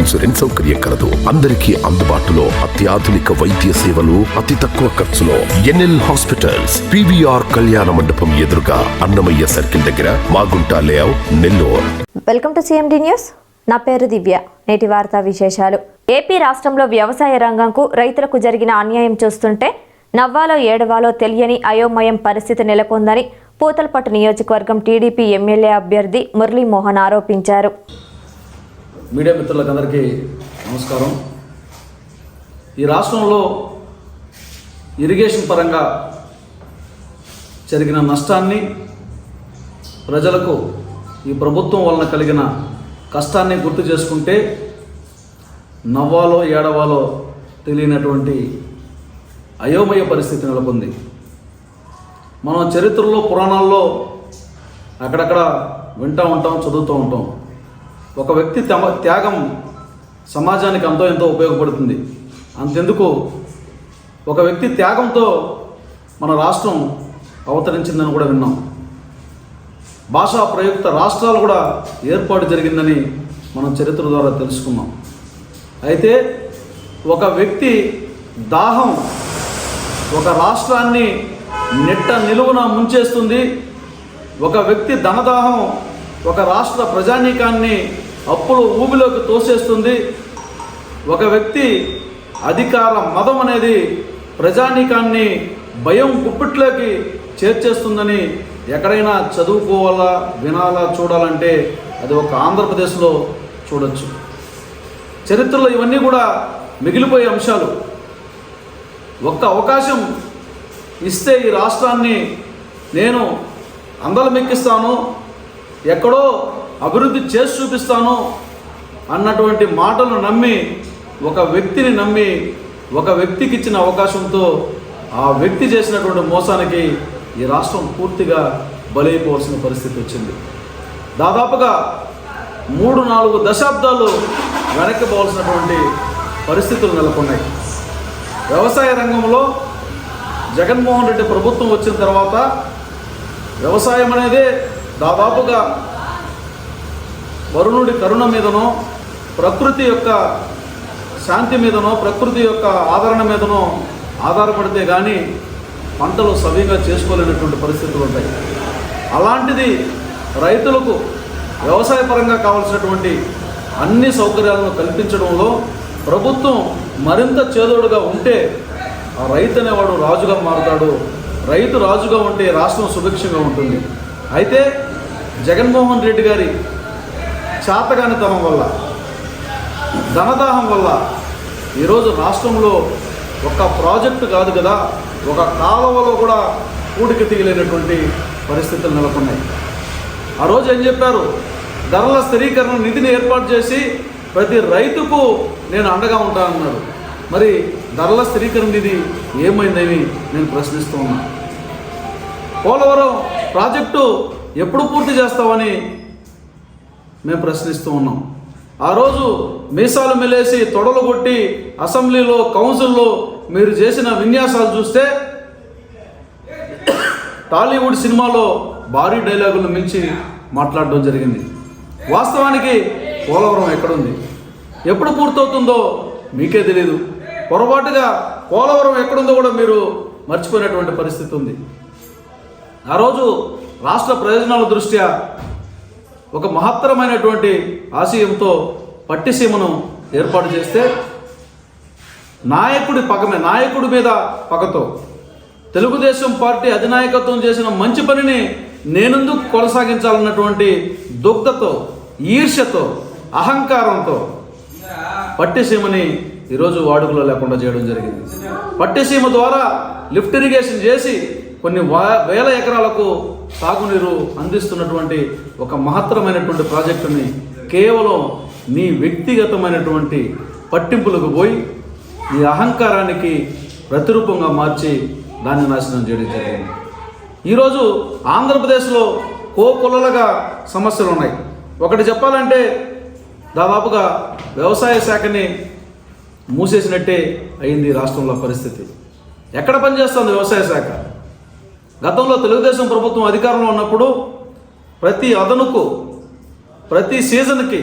Insurance సౌకర్యం కలదు. అందరికీ అందుబాటులో అత్యాధునిక వైద్య సేవలు అతి తక్కువ ఖర్చులో ఎన్ఎల్ హాస్పిటల్స్ పివిఆర్ కళ్యాణ మండపం ఎదురుగా అన్నమయ్య సర్కిల్ దగ్గర Magunta layout Nellore. Welcome to CMD news. నా పేరు దివ్య. నేటి వార్తా విశేషాలు. ఏపీ రాష్ట్రంలో వ్యవసాయ రంగంకు రైతులకు జరిగిన అన్యాయం చూస్తుంటే నవ్వాలో ఏడవాలో తెలియని అయోమయం పరిస్థితి నెలకొందని పూతలపట్టు నియోజకవర్గం టీడీపీ ఎమ్మెల్యే అభ్యర్థి మురళీమోహన్ ఆరోపించారు. మీడియా మిత్రులకు అందరికీ నమస్కారం. ఈ రాష్ట్రంలో ఇరిగేషన్ పరంగా జరిగిన నష్టాన్ని ప్రజలకు ఈ ప్రభుత్వం వలన కలిగిన కష్టాన్ని గుర్తు చేసుకుంటే నవ్వాలో ఏడవాలో తెలియనటువంటి అయోమయ పరిస్థితి నెలకొంది. మనం చరిత్రలో పురాణాల్లో అక్కడక్కడ వింటూ ఉంటాం చదువుతూ ఉంటాం. ఒక వ్యక్తి తమ త్యాగం సమాజానికి అంతో ఎంతో ఉపయోగపడుతుంది. అంతెందుకు ఒక వ్యక్తి త్యాగంతో మన రాష్ట్రం అవతరించిందని కూడా విన్నాం. భాషా ప్రయుక్త రాష్ట్రాలు కూడా ఏర్పాటు జరిగిందని మనం చరిత్ర ద్వారా తెలుసుకున్నాం. అయితే ఒక వ్యక్తి దాహం ఒక రాష్ట్రాన్ని నెట్ట నిలువున ముంచేస్తుంది. ఒక వ్యక్తి ధనదాహం ఒక రాష్ట్ర ప్రజానీకాన్ని అప్పులు ఊబిలోకి తోసేస్తుంది. ఒక వ్యక్తి అధికార మదం అనేది ప్రజానీకాన్ని భయం గుప్పిట్లోకి చేర్చేస్తుందని ఎక్కడైనా చదువుకోవాలా వినాలా చూడాలంటే అది ఒక ఆంధ్రప్రదేశ్లో చూడొచ్చు. చరిత్రలో ఇవన్నీ కూడా మిగిలిపోయే అంశాలు. ఒక్క అవకాశం ఇస్తే ఈ రాష్ట్రాన్ని నేను అందలమెక్కిస్తాను. ఎక్కడో అభివృద్ధి చేసి చూపిస్తాను అన్నటువంటి మాటలు నమ్మి ఒక వ్యక్తిని నమ్మి ఒక వ్యక్తికి ఇచ్చిన అవకాశంతో ఆ వ్యక్తి చేసినటువంటి మోసానికి ఈ రాష్ట్రం పూర్తిగా బలైపోవాల్సిన పరిస్థితి వచ్చింది. దాదాపుగా మూడు నాలుగు దశాబ్దాలు వెనక్కి పోవాల్సినటువంటి పరిస్థితులు నెలకొన్నాయి. వ్యవసాయ రంగంలో జగన్మోహన్ రెడ్డి ప్రభుత్వం వచ్చిన తర్వాత వ్యవసాయం అనేది దాదాపుగా వరుణుడి కరుణ మీదనో ప్రకృతి యొక్క శాంతి మీదనో ప్రకృతి యొక్క ఆదరణ మీదనో ఆధారపడితే కానీ పంటలు సవ్యంగా చేసుకోలేనటువంటి పరిస్థితులు ఉంటాయి. అలాంటిది రైతులకు వ్యవసాయపరంగా కావాల్సినటువంటి అన్ని సౌకర్యాలను కల్పించడంలో ప్రభుత్వం మరింత చేదోడుగా ఉంటే ఆ రైతు అనేవాడు రాజుగా మారుతాడు. రైతు రాజుగా ఉంటే రాష్ట్రం సుభిక్షంగా ఉంటుంది. అయితే జగన్మోహన్ రెడ్డి గారి చేతగానితనం వల్ల ధనదాహం వల్ల ఈరోజు రాష్ట్రంలో ఒక ప్రాజెక్టు కాదు కదా ఒక కాలువలో కూడా కూడికి తీయలేనటువంటి పరిస్థితులు నెలకొన్నాయి. ఆ రోజు ఏం చెప్పారు? ధరల స్థిరీకరణ నిధిని ఏర్పాటు చేసి ప్రతి రైతుకు నేను అండగా ఉంటానన్నారు మరి ధరల స్థిరీకరణ నిధి ఏమైందని నేను ప్రశ్నిస్తూ ఉన్నాను పోలవరం ప్రాజెక్టు ఎప్పుడు పూర్తి చేస్తామని మేము ప్రశ్నిస్తూ ఉన్నాం. ఆ రోజు మీసాలు మెలేసి తొడలు కొట్టి అసెంబ్లీలో కౌన్సిల్లో మీరు చేసిన విన్యాసాలు చూస్తే టాలీవుడ్ సినిమాలో భారీ డైలాగులు మించి మాట్లాడడం జరిగింది. వాస్తవానికి పోలవరం ఎక్కడుంది? ఎప్పుడు పూర్తవుతుందో మీకే తెలియదు పొరపాటుగా పోలవరం ఎక్కడుందో కూడా మీరు మర్చిపోయినటువంటి పరిస్థితి ఉంది. ఆ రోజు రాష్ట్ర ప్రయోజనాల దృష్ట్యా ఒక మహత్తరమైనటువంటి ఆశయంతో పట్టిసీమను ఏర్పాటు చేస్తే నాయకుడి పగమే నాయకుడి మీద పగతో. తెలుగుదేశం పార్టీ అధినాయకత్వం చేసిన మంచి పనిని నేనెందుకు కొనసాగించాలన్నటువంటి దుగ్ధతో ఈర్ష్యతో అహంకారంతో పట్టిసీమని ఈరోజు వాడుకలో లేకుండా చేయడం జరిగింది. పట్టిసీమ ద్వారా లిఫ్ట్ ఇరిగేషన్ చేసి కొన్ని వేల ఎకరాలకు సాగునీరు అందిస్తున్నటువంటి ఒక మహత్తరమైనటువంటి ప్రాజెక్టుని కేవలం నీ వ్యక్తిగతమైనటువంటి పట్టింపులకు పోయి నీ అహంకారానికి ప్రతిరూపంగా మార్చి దాన్ని నాశనం చేయడం జరిగింది. ఈరోజు ఆంధ్రప్రదేశ్లో కోకొలలుగా సమస్యలు ఉన్నాయి. ఒకటి చెప్పాలంటే దాదాపుగా వ్యవసాయ శాఖని మూసేసినట్టే అయింది ఈ రాష్ట్రంలో పరిస్థితి. ఎక్కడ పనిచేస్తుంది వ్యవసాయ శాఖ? గతంలో తెలుగుదేశం ప్రభుత్వం అధికారంలో ఉన్నప్పుడు ప్రతి అదనుకు ప్రతి సీజన్కి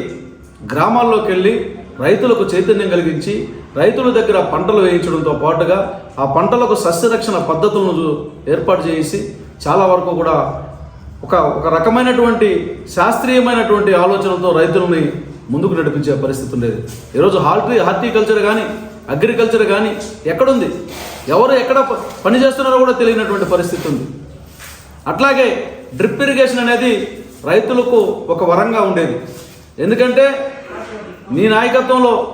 గ్రామాల్లోకి వెళ్ళి రైతులకు చైతన్యం కలిగించి రైతుల దగ్గర పంటలు వేయించడంతో పాటుగా ఆ పంటలకు సస్యరక్షణ పద్ధతులను ఏర్పాటు చేసి చాలా వరకు కూడా ఒక ఒక రకమైనటువంటి శాస్త్రీయమైనటువంటి ఆలోచనతో రైతులని ముందుకు నడిపించే పరిస్థితి ఉండేది. ఈరోజు హార్టీ హార్టికల్చర్ కానీ అగ్రికల్చర్ కానీ ఎక్కడుంది? ఎవరు ఎక్కడ ప- పని చేస్తున్నారో కూడా తెలియనటువంటి పరిస్థితి ఉంది. అట్లాగే డ్రిప్ ఇరిగేషన్ అనేది రైతులకు ఒక వరంగా ఉండేది. ఎందుకంటే నీ నాయకత్వంలో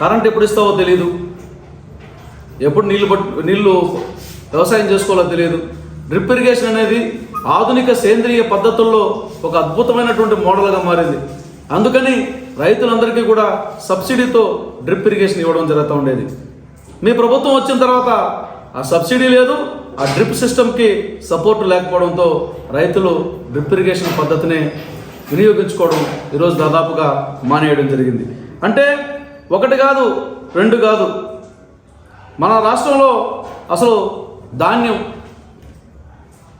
కరెంట్ ఎప్పుడు ఇస్తావో తెలియదు ఎప్పుడు నీళ్ళు పట్టు నీళ్ళు వ్యవసాయం చేసుకోవాలో తెలియదు డ్రిప్ ఇరిగేషన్ అనేది ఆధునిక సేంద్రియ పద్ధతుల్లో ఒక అద్భుతమైనటువంటి మోడల్గా మారింది. అందుకని రైతులందరికీ కూడా సబ్సిడీతో డ్రిప్ ఇరిగేషన్ ఇవ్వడం జరుగుతూ ఉండేది. మీ ప్రభుత్వం వచ్చిన తర్వాత ఆ సబ్సిడీ లేదు ఆ డ్రిప్ సిస్టమ్కి సపోర్ట్ లేకపోవడంతో రైతులు డ్రిప్ ఇరిగేషన్ పద్ధతిని వినియోగించుకోవడం ఈరోజు దాదాపుగా మానేయడం జరిగింది. అంటే ఒకటి కాదు రెండు కాదు. మన రాష్ట్రంలో అసలు ధాన్యం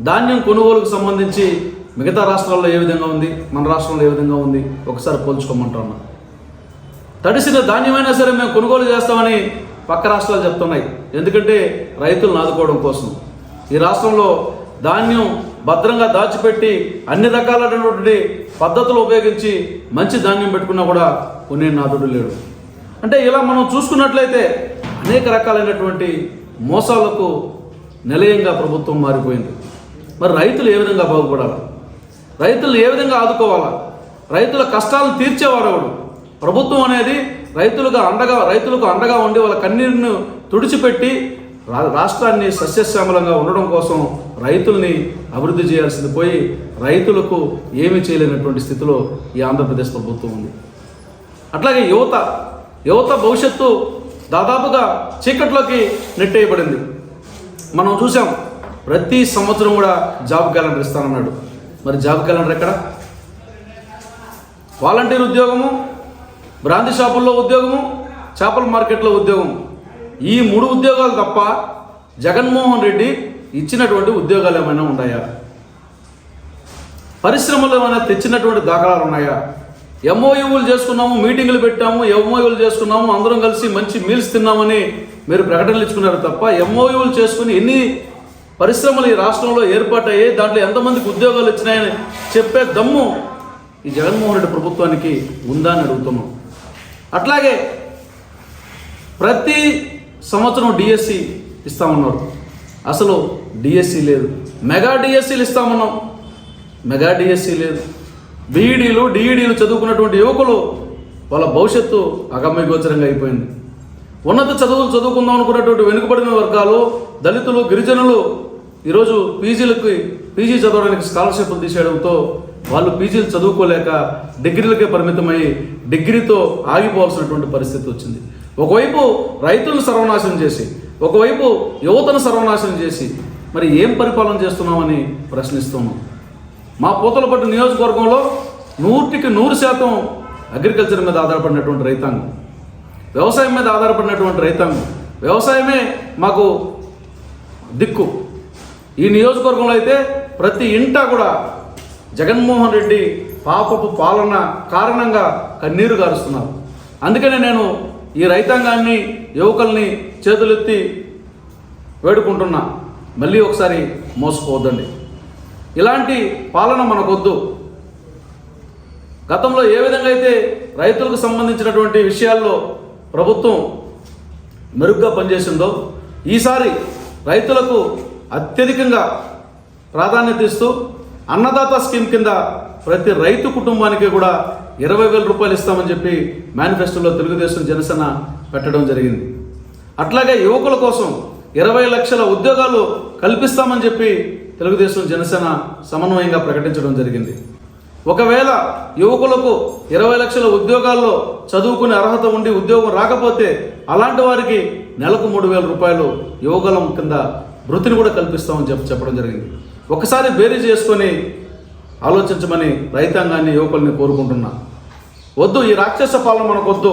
ధాన్యం కొనుగోలుకు సంబంధించి మిగతా రాష్ట్రాల్లో ఏ విధంగా ఉంది మన రాష్ట్రంలో ఏ విధంగా ఉంది ఒకసారి పోల్చుకోమంటున్నాను తడిసిన ధాన్యమైనా సరే మేము కొనుగోలు చేస్తామని పక్క రాష్ట్రాలు చెప్తున్నాయి. ఎందుకంటే రైతులను ఆదుకోవడం కోసం. ఈ రాష్ట్రంలో ధాన్యం భద్రంగా దాచిపెట్టి అన్ని రకాలైనటువంటి పద్ధతులు ఉపయోగించి మంచి ధాన్యం పెట్టుకున్నా కూడా కొనే నాదుడు లేడు. అంటే ఇలా మనం చూసుకున్నట్లయితే అనేక రకాలైనటువంటి మోసాలకు నిలయంగా ప్రభుత్వం మారిపోయింది. మరి రైతులు ఏ విధంగా బాగుపడాలి? రైతులు ఏ విధంగా ఆదుకోవాలా? రైతుల కష్టాలను తీర్చేవాడెవడు? ప్రభుత్వం అనేది రైతులుగా అండగా రైతులకు అండగా ఉండి వాళ్ళ కన్నీరును తుడిచిపెట్టి రా- రాష్ట్రాన్ని సస్యశ్యామలంగా ఉండడం కోసం రైతుల్ని అభివృద్ధి చేయాల్సింది పోయి రైతులకు ఏమీ చేయలేనటువంటి స్థితిలో ఈ ఆంధ్రప్రదేశ్ ప్రభుత్వం ఉంది. అట్లాగే యువత యువత భవిష్యత్తు దాదాపుగా చీకట్లోకి నెట్టేయబడింది. మనం చూసాం ప్రతి సంవత్సరం కూడా జాబ్ క్యాలెండర్ ఇస్తానన్నాడు. మరి జాబ్ క్యాలెండర్ ఎక్కడ? వాలంటీర్ ఉద్యోగము బ్రాంతి షాపుల్లో ఉద్యోగము చేపల మార్కెట్లో ఉద్యోగం. ఈ మూడు ఉద్యోగాలు తప్ప జగన్మోహన్ రెడ్డి ఇచ్చినటువంటి ఉద్యోగాలు ఏమైనా ఉన్నాయా? పరిశ్రమలు ఏమైనా తెచ్చినటువంటి దాఖలాలు ఉన్నాయా? ఎంఓయూలు చేసుకున్నాము మీటింగులు పెట్టాము ఎంఓయూలు చేసుకున్నాము అందరం కలిసి మంచి మీల్స్ తిన్నామని మీరు ప్రకటనలు ఇచ్చుకున్నారు తప్ప ఎంఓయూలు చేసుకుని ఎన్ని పరిశ్రమలు ఈ రాష్ట్రంలో ఏర్పాటయ్యాయి దాంట్లో ఎంతమందికి ఉద్యోగాలు వచ్చినాయని చెప్పే దమ్ము ఈ జగన్మోహన్ రెడ్డి ప్రభుత్వానికి ఉందా అని అడుగుతున్నాం. అట్లాగే ప్రతి సంవత్సరం డిఎస్సి ఇస్తామన్నారు. అసలు డిఎస్సి లేదు. మెగా డిఎస్సీలు ఇస్తామన్నాం. మెగా డిఎస్సి లేదు. బీఈడీలు డిఈడీలు చదువుకున్నటువంటి యువకులు వాళ్ళ భవిష్యత్తు అగమ్యగోచరంగా అయిపోయింది. ఉన్నత చదువులు చదువుకుందాం అనుకున్నటువంటి వెనుకబడిన వర్గాలు దళితులు గిరిజనులు ఈరోజు పీజీలకి పీజీ చదవడానికి స్కాలర్షిప్లు తీసేయడంతో వాళ్ళు పీజీలు చదువుకోలేక డిగ్రీలకే పరిమితమై డిగ్రీతో ఆగిపోవాల్సినటువంటి పరిస్థితి వచ్చింది. ఒకవైపు రైతులను సర్వనాశనం చేసి ఒకవైపు యువతను సర్వనాశనం చేసి మరి ఏం పరిపాలన చేస్తున్నామని ప్రశ్నిస్తున్నాం. మా పూతలపట్టు నియోజకవర్గంలో నూటికి నూరు శాతం అగ్రికల్చర్ మీద ఆధారపడినటువంటి రైతాంగం. వ్యవసాయం మీద ఆధారపడినటువంటి రైతాంగం. వ్యవసాయమే మాకు దిక్కు. ఈ నియోజకవర్గంలో అయితే ప్రతి ఇంటా కూడా జగన్మోహన్ రెడ్డి పాపపు పాలన కారణంగా కన్నీరు గారుస్తున్నారు. అందుకనే నేను ఈ రైతాంగాన్ని యువకుల్ని చేతులెత్తి వేడుకుంటున్నా. మళ్ళీ ఒకసారి మోసపోవద్దండి. ఇలాంటి పాలన మనకొద్దు. గతంలో ఏ విధంగా అయితే రైతులకు సంబంధించినటువంటి విషయాల్లో ప్రభుత్వం మెరుగ్గా పనిచేసిందో ఈసారి రైతులకు అత్యధికంగా ప్రాధాన్యత ఇస్తూ అన్నదాత స్కీమ్ కింద ప్రతి రైతు కుటుంబానికి కూడా ఇరవై వేల రూపాయలు ఇస్తామని చెప్పి మేనిఫెస్టోలో తెలుగుదేశం జనసేన పెట్టడం జరిగింది. అట్లాగే యువకుల కోసం ఇరవై లక్షల ఉద్యోగాలు కల్పిస్తామని చెప్పి తెలుగుదేశం జనసేన సమన్వయంగా ప్రకటించడం జరిగింది. ఒకవేళ యువకులకు ఇరవై లక్షల ఉద్యోగాల్లో చదువుకునే అర్హత ఉండి ఉద్యోగం రాకపోతే అలాంటి వారికి నెలకు మూడు వేల రూపాయలు యువకులం కింద వృత్తిని కూడా కల్పిస్తామని చెప్పి చెప్పడం జరిగింది. ఒకసారి బేరీ చేసుకొని ఆలోచించమని రైతాంగాన్ని యువకుల్ని కోరుకుంటున్నా. వద్దు ఈ రాక్షస పాలన మనకు వద్దు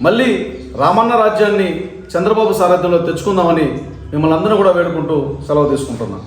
మళ్ళీ రామన్న రాజ్యాన్ని చంద్రబాబు సారథ్యంలో తెచ్చుకుందామని మిమ్మల్ని అందరూ కూడా వేడుకుంటూ సెలవు తీసుకుంటున్నాను